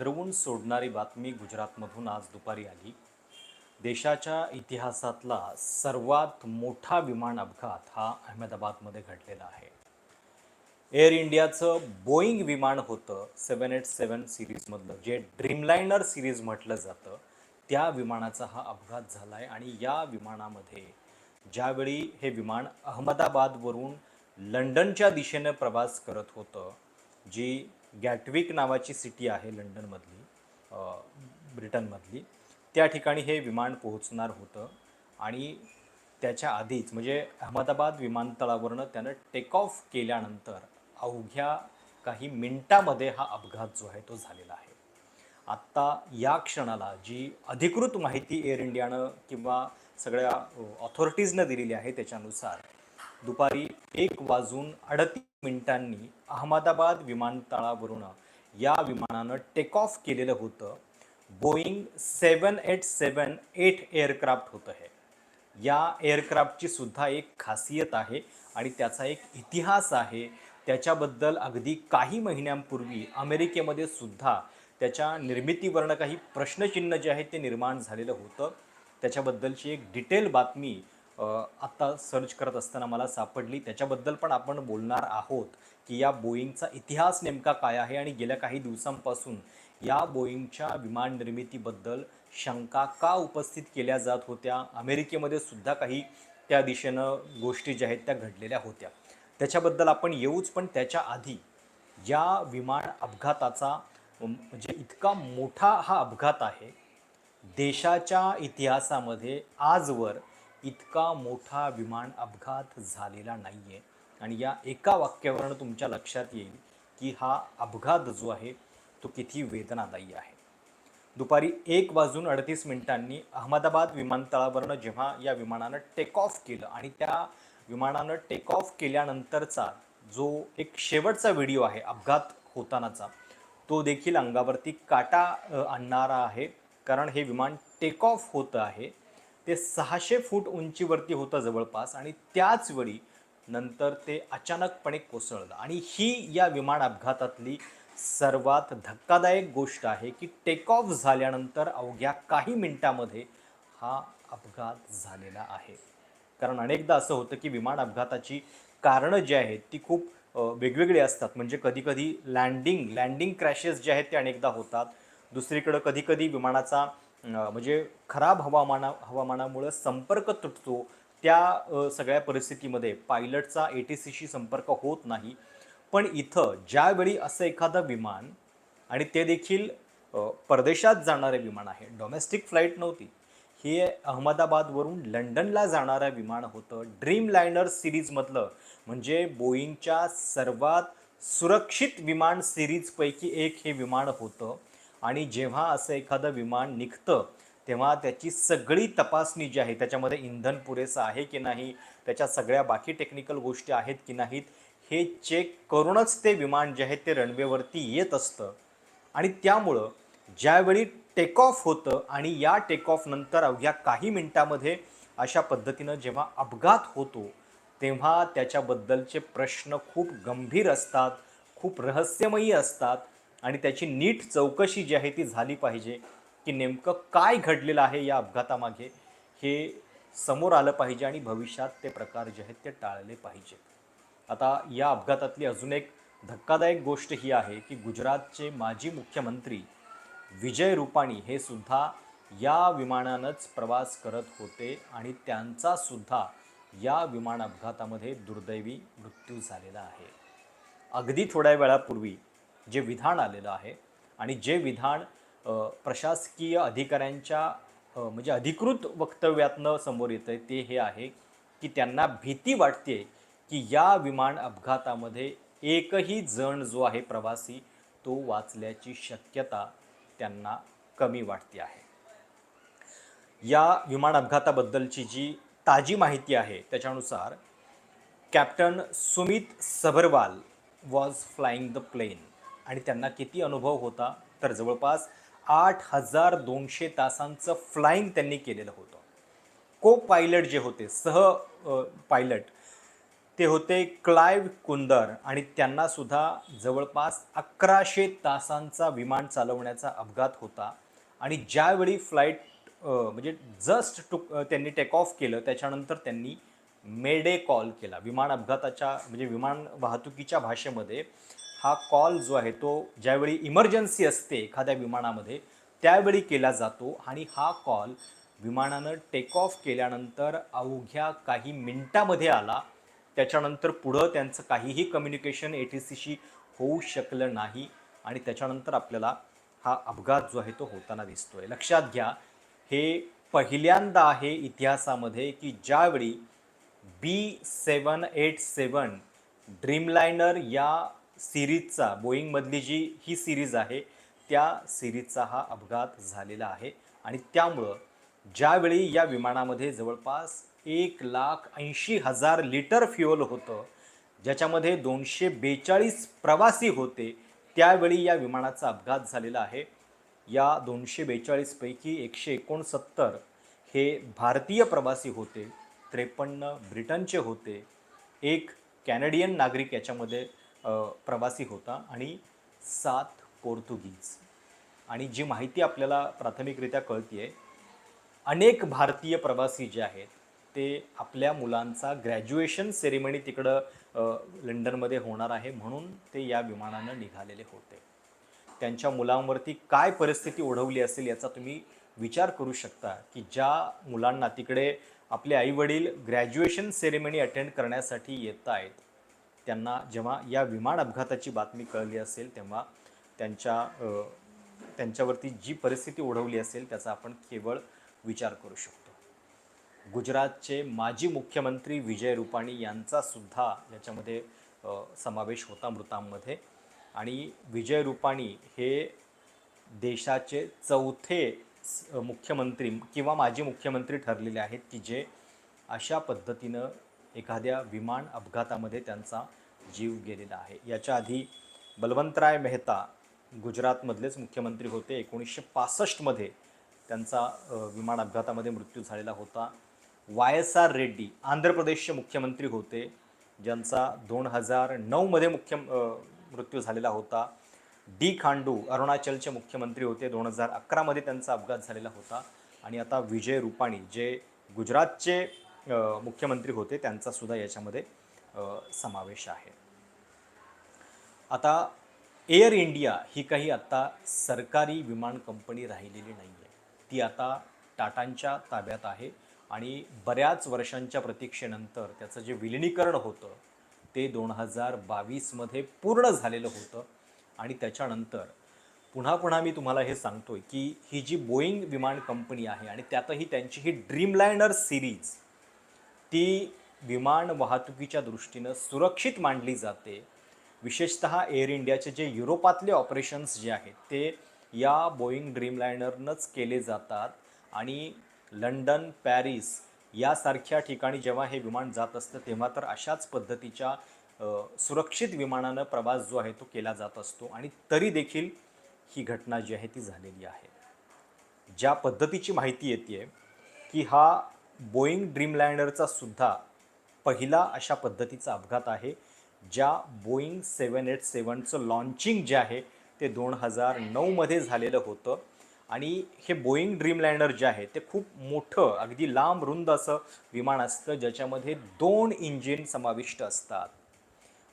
हरवून सोडणारी बातमी गुजरातमधून आज दुपारी आली. देशाच्या इतिहासातला सर्वात मोठा विमान अपघात हा अहमदाबादमध्ये घडलेला आहे. एअर इंडियाचं बोईंग विमान होतं सेवन एट सेवन सिरीजमधलं जे ड्रीमलायनर सिरीज म्हटलं जातं. त्या विमानाचा हा अपघात झाला आहे आणि या विमानामध्ये ज्यावेळी हे विमान अहमदाबादवरून लंडनच्या दिशेनं प्रवास करत होतं जी गॅटविक नावाची सिटी आहे लंडनमधली ब्रिटनमधली. त्या ठिकाणी हे विमान पोहोचणार होतं आणि त्याच्या आधीच म्हणजे अहमदाबाद विमानतळावरनं त्यानं टेक ऑफ केल्यानंतर अवघ्या काही मिनटामध्ये हा अपघात जो आहे तो झालेला आहे. आत्ता या क्षणाला जी अधिकृत माहिती एअर इंडियानं किंवा सगळ्या ऑथॉरिटीजनं दिलेली आहे त्याच्यानुसार दुपारी एक वाजून अडतीस मिनिटांनी अहमदाबाद विमानतळावरून या विमानानं टेक ऑफ केलेलं होतं. Boeing seven eight seven eight aircraft होतं हे. या एअरक्राफ्टची सुद्धा एक खासियत आहे आणि त्याचा एक इतिहास आहे. त्याच्याबद्दल अगदी काही महिन्यांपूर्वी अमेरिकेमध्ये सुद्धा त्याच्या निर्मितीवरनं काही प्रश्नचिन्ह जे आहे ते निर्माण झालेलं होतं. त्याच्याबद्दलची एक डिटेल बातमी आत्ता सर्च करत असताना मला सापडली. त्याच्याबद्दल पण आपण बोलणार आहोत की या बोईंगचा इतिहास नेमका काय आहे आणि गेल्या काही दिवसांपासून या बोईंगच्या विमान निर्मितीबद्दल शंका का उपस्थित केल्या जात होत्या? अमेरिकेमध्ये सुद्धा काही त्या दिशेनं गोष्टी ज्या आहेत त्या घडलेल्या होत्या. त्याच्याबद्दल आपण येऊच पण त्याच्या आधी या विमान अपघाताचा म्हणजे इतका मोठा हा अपघात आहे देशाच्या इतिहासामध्ये आजवर इतका मोठा विमान अपघात झालेला नाही आहे आणि या एका वाक्यावरून तुमच्या लक्षात येईल की हा अपघात जो आहे तो किती वेदनादायी आहे. दुपारी एक वाजून अडतीस मिनिटांनी अहमदाबाद विमानतळावरनं जेव्हा या विमानानं टेक ऑफ केलं आणि त्या विमानानं टेक ऑफ केल्यानंतरचा जो एक शेवटचा व्हिडिओ आहे अपघात होतानाचा तो देखील अंगावरती काटा आणणारा आहे. कारण हे विमान टेक ऑफ होतं आहे. ते सहाशे फूट उंचीवरती होतं जवळपास आणि त्याच वेळी नंतर ते अचानकपणे कोसळलं. आणि ही या विमान अपघातातली सर्वात धक्कादायक गोष्ट आहे की टेक ऑफ झाल्यानंतर अवघ्या काही मिनिटामध्ये हा अपघात झालेला आहे. कारण अनेकदा असं होतं की विमान अपघाताची कारणं जी आहेत ती खूप वेगवेगळी असतात. म्हणजे कधीकधी लँडिंग लँडिंग क्रॅशेस जे आहेत ते अनेकदा होतात. दुसरीकडं कधीकधी विमानाचा म्हणजे खराब हवामाना हवामानामुळं संपर्क तुटतो त्या सगळ्या परिस्थितीमध्ये. पायलटचा ए टी सीशी संपर्क होत नाही. पण इथं ज्यावेळी असं एखादं विमान आणि ते देखील परदेशात जाणारे विमान आहे डोमेस्टिक फ्लाईट नव्हती हे अहमदाबादवरून लंडनला जाणारं विमान होतं ड्रीम लायनर सिरीजमधलं. म्हणजे बोईंगच्या सर्वात सुरक्षित विमान सिरीजपैकी एक हे विमान होतं. आणि जेव्हा असं एखादं विमान निघतं तेव्हा त्याची सगळी तपासणी जी आहे त्याच्यामध्ये इंधन पुरेसं आहे की नाही त्याच्या सगळ्या बाकी टेक्निकल गोष्टी आहेत की नाहीत हे चेक करूनच ते विमान जे आहे ते रनवेवरती येत असतं. आणि त्यामुळं ज्यावेळी टेक ऑफ होतं आणि या टेक ऑफ नंतर अवघ्या काही मिनिटामध्ये अशा पद्धतीनं जेव्हा अपघात होतो तेव्हा त्याच्याबद्दलचे प्रश्न खूप गंभीर असतात खूप रहस्यमयी असतात आणि त्याची नीट चौकशी जी आहे ती झाली पाहिजे की नेमकं काय घडलेलं आहे या अपघातामागे हे समोर आलं पाहिजे आणि भविष्यात ते प्रकार जे आहेत ते टाळले पाहिजे. आता या अपघातातली अजून एक धक्कादायक गोष्ट ही आहे की गुजरातचे माजी मुख्यमंत्री विजय रुपाणी हे सुद्धा या विमानानंच प्रवास करत होते आणि त्यांचा सुद्धा या विमान अपघातामध्ये दुर्दैवी मृत्यू झालेला आहे. अगदी थोड्या वेळापूर्वी जे विधान आलेलं आहे आणि जे विधान प्रशासकीय अधिकाऱ्यांच्या म्हणजे अधिकृत वक्तव्यातनं समोर येतं आहे ते हे आहे की त्यांना भीती वाटते की या विमान अपघातामध्ये एकही जण जो आहे प्रवासी तो वाचल्याची शक्यता त्यांना कमी वाटते आहे. या विमान अपघाताबद्दलची जी ताजी माहिती आहे त्याच्यानुसार captain Sumit Sabharwal was flying the plane आणि त्यांना किती अनुभव होता तर जवळपास आठ हजार दोनशे तासांचं फ्लाईंग त्यांनी केलेलं होतं. को पायलट जे होते सह पायलट ते होते क्लायव कुंदर आणि त्यांनासुद्धा जवळपास अकराशे तासांचा विमान चालवण्याचा अपघात होता. आणि ज्यावेळी फ्लाईट म्हणजे जस्ट टू त्यांनी टेक ऑफ केलं त्याच्यानंतर त्यांनी मेडे कॉल केला. विमान अपघाताच्या म्हणजे विमान वाहतुकीच्या भाषेमध्ये हा कॉल जो आहे तो ज्यावेळी इमर्जन्सी असते एखाद्या विमानामध्ये त्यावेळी केला जातो आणि हा कॉल विमानानं टेक ऑफ केल्यानंतर अवघ्या काही मिनटामध्ये आला. त्याच्यानंतर पुढं त्यांचं काहीही कम्युनिकेशन ए टी सीशी होऊ शकलं नाही आणि त्याच्यानंतर आपल्याला हा अपघात जो आहे तो होताना दिसतोय. लक्षात घ्या हे पहिल्यांदा आहे इतिहासामध्ये की ज्यावेळी बी सेवन एट सेवन ड्रीमलायनर या सिरीजचा बोईंगमधली जी ही सिरीज आहे त्या सिरीजचा हा अपघात झालेला आहे. आणि त्यामुळं ज्यावेळी या विमानामध्ये जवळपास एक लाख ऐंशी हजार लिटर फ्युअल होतं ज्याच्यामध्ये दोनशे बेचाळीस प्रवासी होते त्यावेळी या विमानाचा अपघात झालेला आहे. या दोनशे बेचाळीसपैकी एकशे एकोणसत्तर हे भारतीय प्रवासी होते त्रेपन्न ब्रिटनचे होते. एक कॅनडियन नागरिक याच्यामध्ये प्रवासी होता आणि सात पोर्तुगीज. आणि जी माहिती आपल्याला प्राथमिकरित्या कळतीये अनेक भारतीय प्रवासी जे आहेत ते आपल्या मुलांचा ग्रॅज्युएशन सेरेमनी तिकडं लंडनमध्ये होणार आहे म्हणून ते या विमानानं निघालेले होते. त्यांच्या मुलांवरती काय परिस्थिती ओढवली असेल याचा तुम्ही विचार करू शकता की ज्या मुलांना तिकडे आपले आईवडील ग्रॅज्युएशन सेरेमनी अटेंड करण्यासाठी येत आहेत त्यांना जेव्हा या विमान अपघाताची बातमी कळली असेल तेव्हा त्यांच्या त्यांच्यावरती जी परिस्थिती ओढवली असेल त्याचा आपण केवळ विचार करू शकतो. गुजरातचे माजी मुख्यमंत्री विजय रुपाणी यांचासुद्धा याच्यामध्ये समावेश होता मृतांमध्ये. आणि विजय रुपाणी हे देशाचे चौथे मुख्यमंत्री किंवा माजी मुख्यमंत्री ठरलेले आहेत की जे अशा पद्धतीनं एखाद्या विमान अपघातामध्ये त्यांचा जीव गेलेला आहे. याच्या आधी बलवंतराय मेहता गुजरातमधलेच मुख्यमंत्री होते. एकोणीसशे पासष्टमध्ये त्यांचा विमान अपघातामध्ये मृत्यू झालेला होता. Y S R Reddy Andhra प्रदेशचे मुख्यमंत्री होते. ज्यांचा दोन हजार नऊमध्ये मुख्य मृत्यू झालेला होता. डी खांडू अरुणाचलचे मुख्यमंत्री होते. दोन हजार अकरामध्ये त्यांचा अपघात झालेला होता. आणि आता विजय रुपाणी जे गुजरातचे मुख्यमंत्री होते त्यांचा सुद्धा याच्यामध्ये समावेश आहे. आता एअर इंडिया ही काही आत्ता सरकारी विमान कंपनी राहिलेली नाही आहे ती आता टाटांच्या ताब्यात आहे आणि बऱ्याच वर्षांच्या प्रतीक्षेनंतर त्याचं जे विलिनीकरण होतं ते दोन हजार बावीसमध्ये पूर्ण झालेलं होतं. आणि त्याच्यानंतर पुन्हा पुन्हा मी तुम्हाला हे सांगतो आहे की ही जी बोईंग विमान कंपनी आहे आणि त्यातही त्यांची ही ड्रीमलायनर सिरीज ती विमान वाहतुकीच्या दृष्टीनं सुरक्षित मानली जाते. विशेषतः एअर इंडियाचे जे युरोपातले ऑपरेशन्स जे आहेत ते या बोईंग ड्रीमलायनरनंच केले जातात. आणि लंडन पॅरिस यासारख्या ठिकाणी जेव्हा हे विमान जात असतं तेव्हा तर अशाच पद्धतीच्या सुरक्षित विमानानं प्रवास जो आहे तो केला जात असतो. आणि तरी देखील ही घटना जी आहे ती झालेली आहे. ज्या पद्धतीची माहिती येते की हा बोईंग ड्रीमलायनरचा सुद्धा पहिला अशा पद्धतीचा अपघात आहे. ज्या बोईंग सेवन एट सेवनचं लॉन्चिंग जे आहे ते दोन हजार नऊमध्ये झालेलं होतं. आणि हे बोईंग ड्रीमलँडर जे आहे ते खूप मोठं अगदी लांब रुंद असं विमान असतं ज्याच्यामध्ये दोन इंजिन समाविष्ट असतात.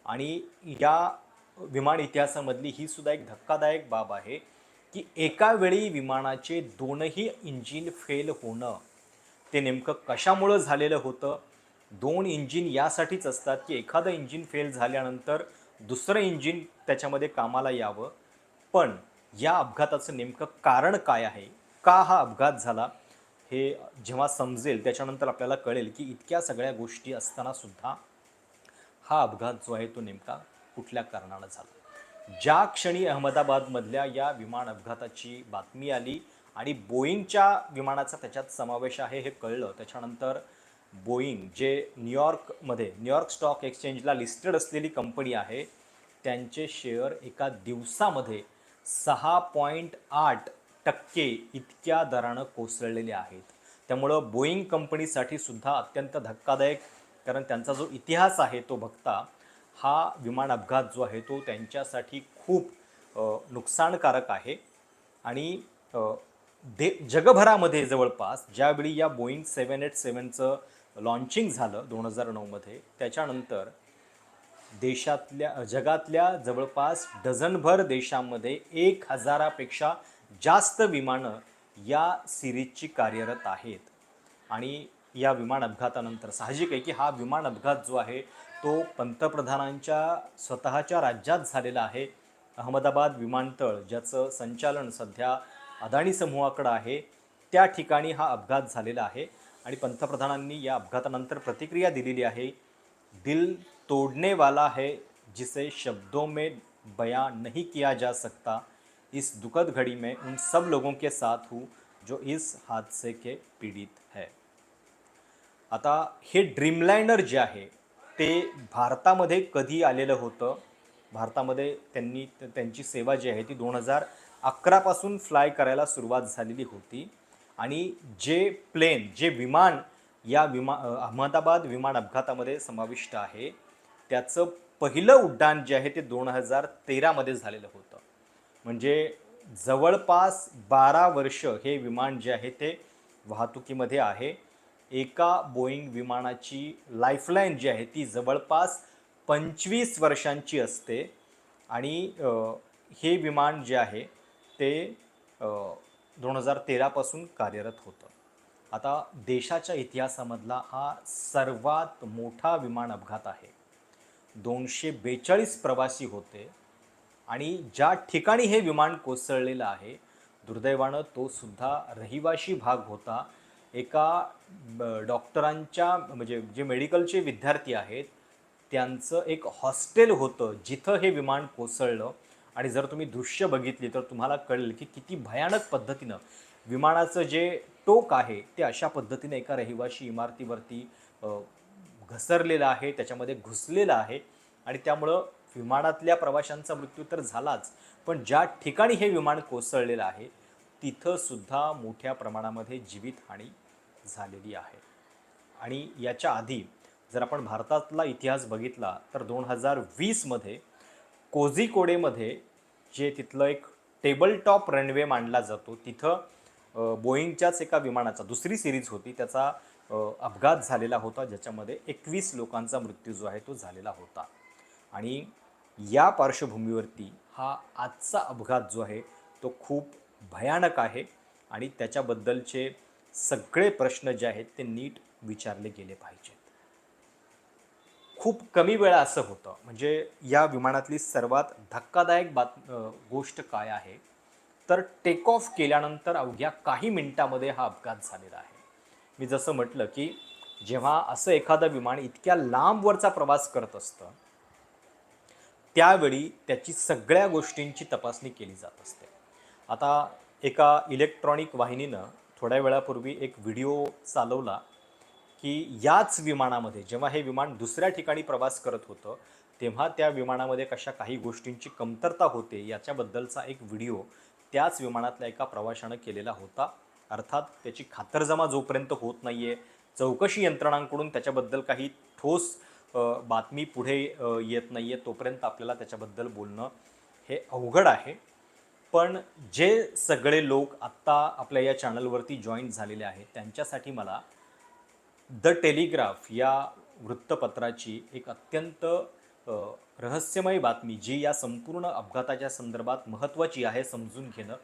आणि या विमान इतिहासामधली ही सुद्धा एक धक्कादायक बाब आहे की एका वेळी विमानाचे दोनही इंजिन फेल होणं ते नेमकं कशामुळं झालेलं होतं? दोन इंजिन यासाठीच असतात की एखादं इंजिन फेल झाल्यानंतर दुसरं इंजिन त्याच्यामध्ये कामाला यावं. पण या अपघाताचं नेमकं कारण काय आहे? का हा अपघात झाला? हे जेव्हा समजेल त्याच्यानंतर आपल्याला कळेल की इतक्या सगळ्या गोष्टी असताना सुद्धा हा अपघात जो आहे तो नेमका कुठल्या कारणानं झाला? ज्या क्षणी अहमदाबादमधल्या या विमान अपघाताची बातमी आली आणि बोईंगच्या विमानाचा त्याच्यात समावेश आहे हे कळलं त्याच्यानंतर बोईंग जे न्यूयॉर्कमध्ये न्यूयॉर्क स्टॉक एक्सचेंजला लिस्टेड असलेली कंपनी आहे त्यांचे शेअर एका दिवसामध्ये सहा पॉईंट आठ टक्के इतक्या दरानं कोसळलेले आहेत. त्यामुळं बोईंग कंपनीसाठी सुद्धा अत्यंत धक्कादायक कारण त्यांचा जो इतिहास आहे तो बघता हा विमान अपघात जो आहे तो त्यांच्यासाठी खूप नुकसानकारक आहे. आणि दे जगभरामध्ये जवळपास ज्यावेळी या बोईंग सेवन एट सेवनचं लॉन्चिंग झालं दोन हजार नऊमध्ये. त्याच्यानंतर देशातल्या जगातल्या जवळपास डझनभर देशांमध्ये एक हजारापेक्षा जास्त विमानं या सिरीजची कार्यरत आहेत. आणि या विमान अपघातानंतर साहजिक आहे की हा विमान अपघात जो आहे तो पंतप्रधानांच्या स्वतःच्या राज्यात झालेला आहे. अहमदाबाद विमानतळ ज्याचं संचालन सध्या अदाणी समूहाकडं आहे त्या ठिकाणी हा अपघात झालेला आहे. आणि पंतप्रधानांनी या अपघातानंतर प्रतिक्रिया दिलेली आहे. दिल तोड़ने वाला है जिसे शब्दों में बयां नहीं किया जा सकता. इस दुखद घड़ी में उन सब लोगों के साथ हूँ जो इस हादसे के पीडित है। आता हे ड्रीमलँडर जे आहे ते भारतामध्ये कधी आलेलं होतं? भारतामध्ये त्यांनी त्यांची सेवा जी आहे ती दोन हजार अकरापासून फ्लाय करायला सुरुवात झालेली होती. आणि जे प्लेन जे विमान या विमा अहमदाबाद विमान अपघातामध्ये समाविष्ट आहे त्याचं पहिलं उड्डाण जे आहे ते दोन हजार तेरामध्ये झालेलं होतं. म्हणजे जवळपास बारा वर्ष हे विमान जे आहे ते वाहतुकीमध्ये आहे. एका बोईंग विमानाची लाईफलाईन जी आहे ती जवळपास पंचवीस वर्षांची असते आणि हे विमान जे आहे ते दोन हजार तेरापासून कार्यरत होतं. आता देशाच्या इतिहासामधला हा सर्वात मोठा विमान अपघात आहे. दोनशे बेचाळीस प्रवासी होते आणि ज्या ठिकाणी हे विमान कोसळलेलं आहे दुर्दैवानं तो सुद्धा रहिवाशी भाग होता. एका ब- डॉक्टरांच्या म्हणजे जे मेडिकलचे विद्यार्थी आहेत त्यांचं एक हॉस्टेल होतं जिथं हे विमान कोसळलं. आणि जर तुम्ही दृश्य बघितली तर तुम्हाला कळेल की किती भयानक पद्धतीनं विमानाचं जे टोक आहे ते अशा पद्धतीने एका रहिवाशी इमारतीवरती घसरलेलं आहे त्याच्यामध्ये घुसलेलं आहे. आणि त्यामुळं विमानातल्या प्रवाशांचा मृत्यू तर झालाच पण ज्या ठिकाणी हे विमान कोसळलेलं आहे तिथंसुद्धा मोठ्या प्रमाणामध्ये जीवितहानी झालेली आहे. आणि याच्या आधी जर आपण भारतातला इतिहास बघितला तर दोन हजार वीसमध्ये कोझिकोडेमध्ये जे तिथलं एक टेबल टॉप रनवे मानला जातो तिथं बोईंगच्याच एका विमानाचा दुसरी सिरीज होती त्याचा अपघात झालेला होता ज्याच्यामध्ये एकवीस लोकांचा मृत्यू जो आहे तो झालेला होता. आणि या पार्श्वभूमीवरती हा आजचा अपघात जो आहे तो खूप भयानक आहे आणि त्याच्याबद्दलचे सगळे प्रश्न जे आहेत ते नीट विचारले गेले पाहिजेत. खूप कमी वेळा असं होतं. म्हणजे या विमानातली सर्वात धक्कादायक बात गोष्ट काय आहे? तर टेक ऑफ केल्यानंतर अवघ्या काही मिनिटामध्ये हा अपघात झालेला आहे. मी जसं म्हटलं की जेव्हा असं एखादं विमान इतक्या लांबवरचा प्रवास करत असतं त्यावेळी त्याची सगळ्या गोष्टींची तपासणी केली जात असते. आता एका इलेक्ट्रॉनिक वाहिनीनं थोड्या वेळापूर्वी एक व्हिडिओ चालवला. की याच विमानामध्ये जेव्हा हे विमान दुसऱ्या ठिकाणी प्रवास करत होतं तेव्हा त्या विमानामध्ये कशा काही गोष्टींची कमतरता होते याच्याबद्दलचा एक व्हिडिओ त्याच विमानातल्या एका प्रवाशानं केलेला होता. अर्थात त्याची खातरजमा जोपर्यंत होत नाही आहे चौकशी यंत्रणांकडून त्याच्याबद्दल काही ठोस बातमी पुढे येत नाही आहे तोपर्यंत आपल्याला त्याच्याबद्दल बोलणं हे अवघड आहे. पण जे सगळे लोक आत्ता आपल्या या चॅनलवरती जॉईन झालेले आहेत त्यांच्यासाठी मला द टेलिग्राफ या वृत्तपत्राची एक अत्यंत रहस्यमय बातमी जी या संपूर्ण अपघाताच्या संदर्भात महत्त्वाची आहे समजून घेणं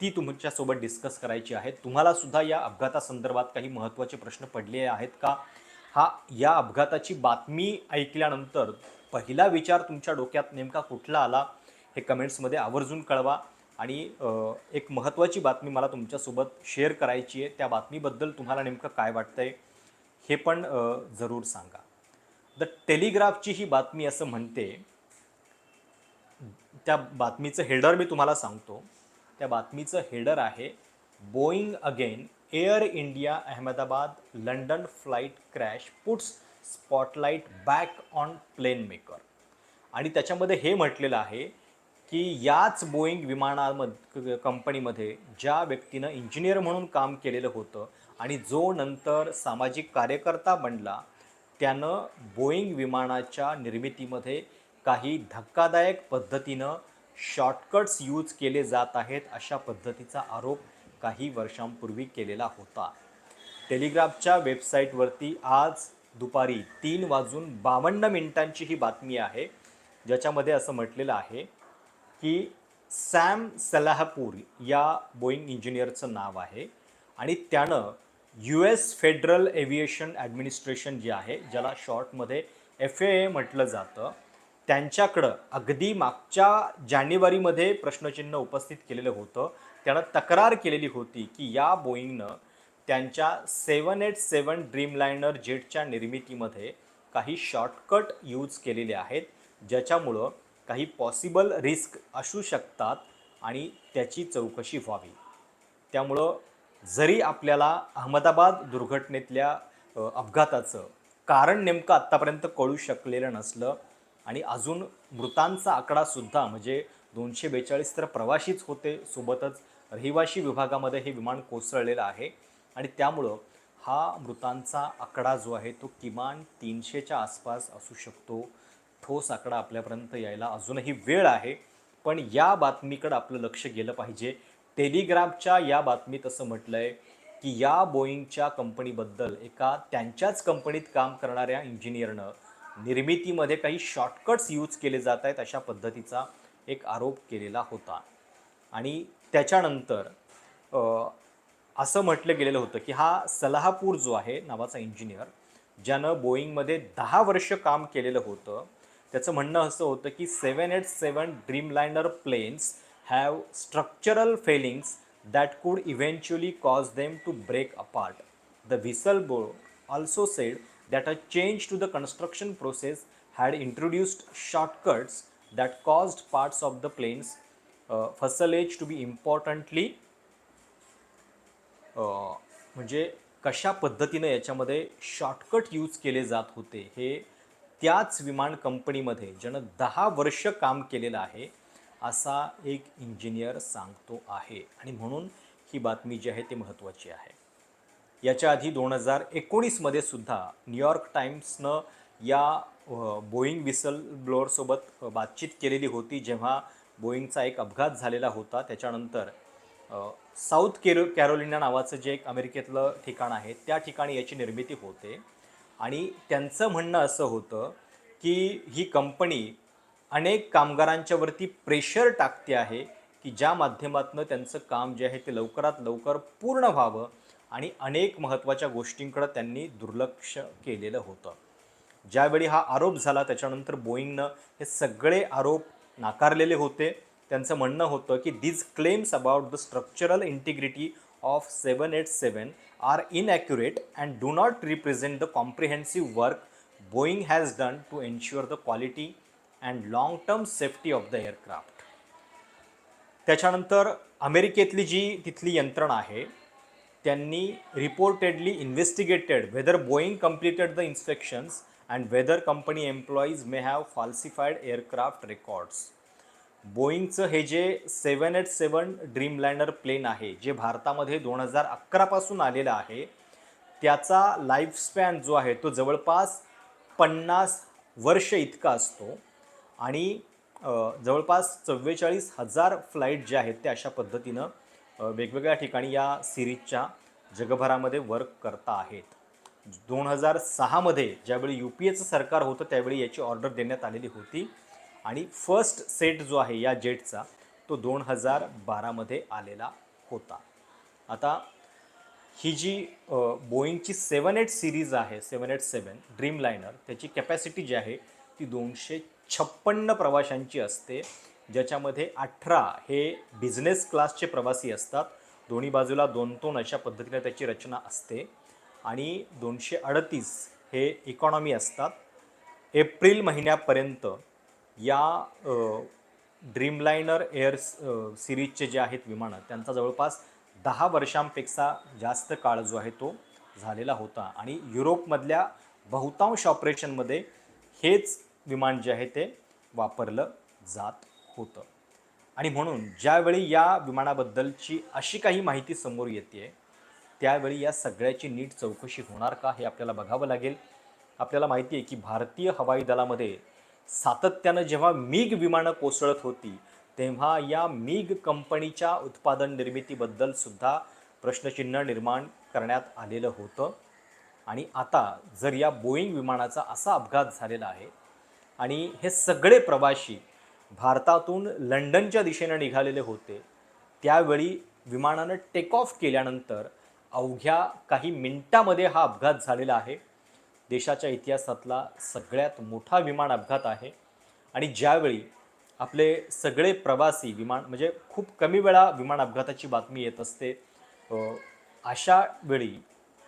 ती तुमच्यासोबत डिस्कस करायची आहे. तुम्हाला सुद्धा या अपघातासंदर्भात काही महत्त्वाचे प्रश्न पडले आहेत का? हा या अपघाताची बातमी ऐकल्यानंतर पहिला विचार तुमच्या डोक्यात नेमका कुठला आला? हे कमेंट्समध्ये आवर्जून कळवा. आणि एक महत्त्वाची बातमी मला तुमच्यासोबत शेअर करायची आहे. त्या बातमीबद्दल तुम्हाला नेमकं काय वाटतं आहे हे पण जरूर सांगा. द टेलिग्राफची ही बातमी असं म्हणते त्या बातमीचं हेडर मी तुम्हाला सांगतो. त्या बातमीचं हेडर आहे Boeing again Air India Ahmedabad London flight crash puts spotlight back on plane maker आणि त्याच्यामध्ये हे म्हटलेलं आहे की याच बोईंग विमानामध्ये कंपनीमध्ये ज्या व्यक्तीनं इंजिनियर म्हणून काम केलेलं होतं आणि जो नंतर सामाजिक कार्यकर्ता बनला त्यानं बोईंग विमानाच्या निर्मितीमध्ये काही धक्कादायक पद्धतीनं शॉर्टकट्स यूज केले जात आहेत अशा पद्धतीचा आरोप काही वर्षांपूर्वी केलेला होता. टेलिग्राफच्या वेबसाईटवरती आज दुपारी तीन वाजून बावन्न मिनिटांची ही बातमी आहे ज्याच्यामध्ये असं म्हटलेलं आहे की सॅम सलाहपूर या बोईंग इंजिनियरचं नाव आहे आणि त्यानं U S federal aviation administration जे आहे ज्याला शॉर्टमध्ये एफ ए ए म्हटलं जातं त्यांच्याकडं अगदी मागच्या जानेवारीमध्ये प्रश्नचिन्ह उपस्थित केलेलं होतं. त्यानं तक्रार केलेली होती की या बोईंगनं त्यांच्या सेवन एट सेवन ड्रीमलायनर जेटच्या निर्मितीमध्ये काही शॉर्टकट यूज केलेले आहेत ज्याच्यामुळं काही पॉसिबल रिस्क असू शकतात आणि त्याची चौकशी व्हावी. त्यामुळं जरी आपल्याला अहमदाबाद दुर्घटनेतल्या अपघाताचं कारण नेमकं आत्तापर्यंत कळू शकलेलं नसलं आणि अजून मृतांचा आकडासुद्धा म्हणजे दोनशे बेचाळीस तर प्रवाशीच होते सोबतच रहिवाशी विभागामध्ये हे विमान कोसळलेलं आहे आणि त्यामुळं हा मृतांचा आकडा जो आहे तो किमान तीनशेच्या आसपास असू शकतो. ठोस आकडा आपल्यापर्यंत यायला अजूनही वेळ आहे. पण या बातमीकडं आपलं लक्ष गेलं पाहिजे. टेलिग्राफच्या या बातमीत असं म्हटलं आहे की या बोईंगच्या कंपनीबद्दल एका त्यांच्याच कंपनीत काम करणाऱ्या इंजिनियरनं निर्मितीमध्ये काही शॉर्टकट्स यूज केले जात आहेत अशा पद्धतीचा एक आरोप केलेला होता. आणि त्याच्यानंतर असं म्हटलं गेलेलं होतं की हा सलाहपूर जो आहे नावाचा इंजिनियर ज्यानं बोईंगमध्ये दहा वर्ष काम केलेलं होतं त्याचं म्हणणं असं होतं की seven eight seven Dreamliner planes have structural failings that could eventually cause them to break apart The whistleblower also said that a change to the construction process had introduced shortcuts that caused parts of the plane's uh, fuselage to be importantly uh, म्हणजे कशा पद्धतीनं याच्यामध्ये shortcut use केले जात होते हे त्याच विमान कंपनीमध्ये ज्यानं दहा वर्ष काम केलेलं आहे असा एक इंजिनियर सांगतो आहे. आणि म्हणून ही बातमी जी आहे ती महत्त्वाची आहे. याच्या आधी दोन हजार एकोणीसमध्ये सुद्धा न्यूयॉर्क टाईम्सनं या बोईंग विसल ब्लोअरसोबत बातचीत केलेली होती जेव्हा बोईंगचा एक अपघात झालेला होता. त्याच्यानंतर साऊथ केरो कॅरोलिना नावाचं जे एक अमेरिकेतलं ठिकाण आहे त्या ठिकाणी याची निर्मिती होते. आणि त्यांचं म्हणणं असं होतं की ही कंपनी अनेक कामगारांच्यावरती प्रेशर टाकते आहे की ज्या माध्यमातून त्यांचं काम जे आहे ते लवकरात लवकर पूर्ण व्हावं आणि अनेक महत्त्वाच्या गोष्टींकडं त्यांनी दुर्लक्ष केलेलं होतं. ज्यावेळी हा आरोप झाला त्याच्यानंतर बोईंगनं हे सगळे आरोप नाकारलेले होते. त्यांचं म्हणणं होतं की these claims about the structural integrity of seven eight seven are inaccurate and do not represent the comprehensive work Boeing has done to ensure the quality and long term safety of the aircraft. त्याच्यानंतर अमेरिकेतली जी तिथली यंत्रणा आहे त्यांनी reportedly investigated whether Boeing completed the inspections and whether company employees may have falsified aircraft records. बोईंगचं हे जे सेवन eight सेवन ड्रीमलँडर plain आहे जे भारतामध्ये दोन हजार अकरापासून आलेलं आहे त्याचा लाईफस्पॅन जो आहे तो जवळपास पन्नास वर्ष इतका असतो. आणि जवळपास चव्वेचाळीस हजार फ्लाईट जे आहेत ते अशा पद्धतीनं वेगवेगळ्या ठिकाणी या सिरीजच्या जगभरामध्ये वर्क करता आहेत. दोन हजार सहामध्ये ज्यावेळी यू पी एचं सरकार होतं त्यावेळी याची ऑर्डर देण्यात आलेली होती. आणि फर्स्ट सेट जो आहे या जेटचा तो दोन हजार बारामध्ये आलेला होता. आता ही जी बोईंगची सेवन एट सिरीज आहे सेवन एट सेवन ड्रीमलायनर त्याची कॅपॅसिटी जी आहे ती दोनशे छप्पन्न प्रवाशांची असते ज्याच्यामध्ये अठरा हे बिझनेस क्लासचे प्रवासी असतात. दोन्ही बाजूला दोन दोन अशा पद्धतीने त्याची रचना असते. आणि दोनशे अडतीस हे इकॉनॉमी असतात. एप्रिल महिन्यापर्यंत या ड्रीमलायनर एअर सिरीजचे जे आहेत विमानं त्यांचा जवळपास दहा वर्षांपेक्षा जास्त काळ जो आहे तो झालेला होता. आणि युरोपमधल्या बहुतांश ऑपरेशनमध्ये हेच विमान जे आहे ते वापरलं जात होतं. आणि म्हणून ज्यावेळी या विमानाबद्दलची अशी काही माहिती समोर येते त्यावेळी या सगळ्याची नीट चौकशी होणार का हे आपल्याला बघावं लागेल. आपल्याला माहिती आहे की भारतीय हवाई दलामध्ये सातत्यानं जेव्हा मिग विमानं कोसळत होती तेव्हा या मिग कंपनीच्या उत्पादन निर्मितीबद्दल सुद्धा प्रश्नचिन्ह निर्माण करण्यात आलेलं होतं. आणि आता जर या बोईंग विमानाचा असा अपघात झालेला आहे आणि हे सगळे प्रवासी भारतातून लंडनच्या दिशेनं निघालेले होते. त्यावेळी विमानानं टेक ऑफ केल्यानंतर अवघ्या काही मिनिटामध्ये हा अपघात झालेला आहे. देशाच्या इतिहासातला सगळ्यात मोठा विमान अपघात आहे. आणि ज्यावेळी आपले सगळे प्रवासी विमान म्हणजे खूप कमी वेळा विमान अपघाताची बातमी येत असते अशा वेळी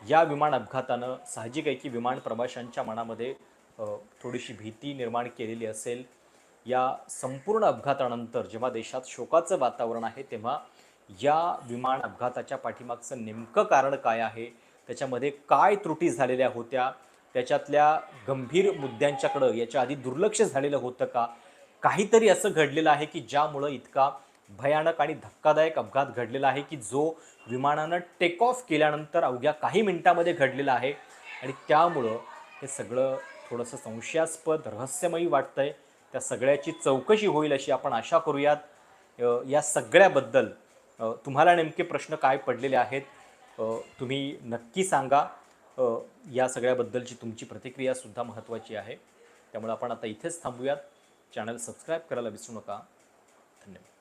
या विमान अपघातानं साहजिक आहे की विमान प्रवाशांच्या मनामध्ये थोडीशी भीती निर्माण केलेली असेल. या संपूर्ण अपघातानंतर जेव्हा देशात शोकाचं वातावरण आहे तेव्हा या विमान अपघाताच्या पाठीमागचं नेमकं कारण काय आहे? त्याच्यामध्ये काय त्रुटी झालेल्या होत्या? त्याच्यातल्या गंभीर मुद्द्यांच्याकडं याच्या आधी दुर्लक्ष झालेलं होतं का? काहीतरी असं घडलेलं आहे की ज्यामुळं इतका भयानक आणि धक्कादायक अपघात घडलेला आहे की जो विमानानं टेक ऑफ केल्यानंतर अवघ्या काही मिनिटामध्ये घडलेला आहे आणि त्यामुळं हे सगळं थोडंसं संशयास्पद रहस्यमयी वाटतंय. त्या सगळ्याची चौकशी होईल अशी आपण आशा करूयात. या सगळ्याबद्दल तुम्हाला नेमके प्रश्न काय पडलेले आहेत तुम्ही नक्की सांगा. या सगळ्याबद्दलची तुमची प्रतिक्रियासुद्धा महत्त्वाची आहे. त्यामुळे आपण आता इथेच थांबूयात. चॅनल सबस्क्राईब करायला विसरू नका. धन्यवाद.